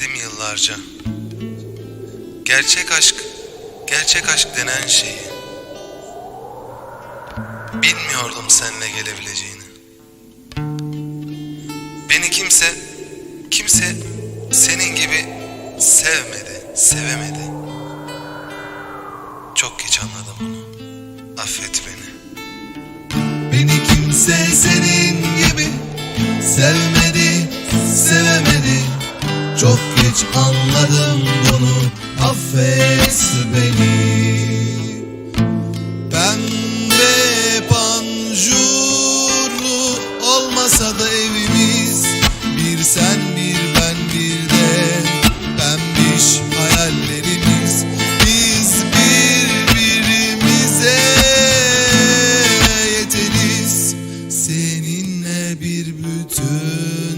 Bekledim yıllarca. Gerçek aşk, gerçek aşk denen şeyi. Bilmiyordum seninle gelebileceğini. Beni kimse, kimse senin gibi sevmedi, sevemedi. Çok geç anladım bunu. Affet beni. Beni kimse senin gibi sevmedi. Çok geç anladım bunu, affet beni. Pembe panjurlu olmasa da evimiz Bir sen bir ben bir de pembiş hayallerimiz Biz birbirimize yeteriz Seninle bir bütün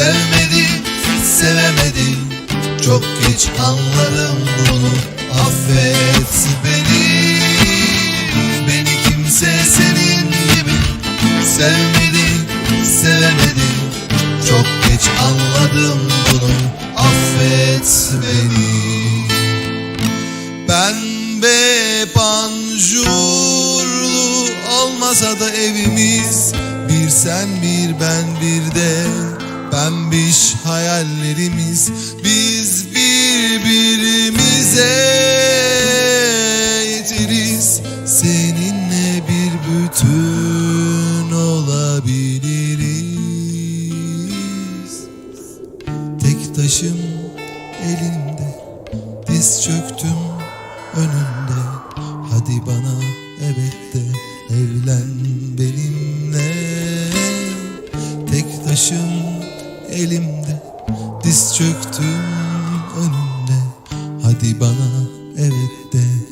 sevmedi, sevemedi. Çok geç anladım bunu, affet beni. Beni kimse senin gibi sevmedi, sevemedi. Çok geç anladım bunu affet beni. Pembe panjurlu olmasa da evimiz Bir sen bir ben bir de pembiş hayallerimiz Biz birbirimize yeteriz Seninle bir bütün olabiliriz. Tek taşım elimde Diz çöktüm önünde Hadi bana evet de Evlen benimle. Tek taşım elimde. Diz çöktüm önünde Hadi bana evet de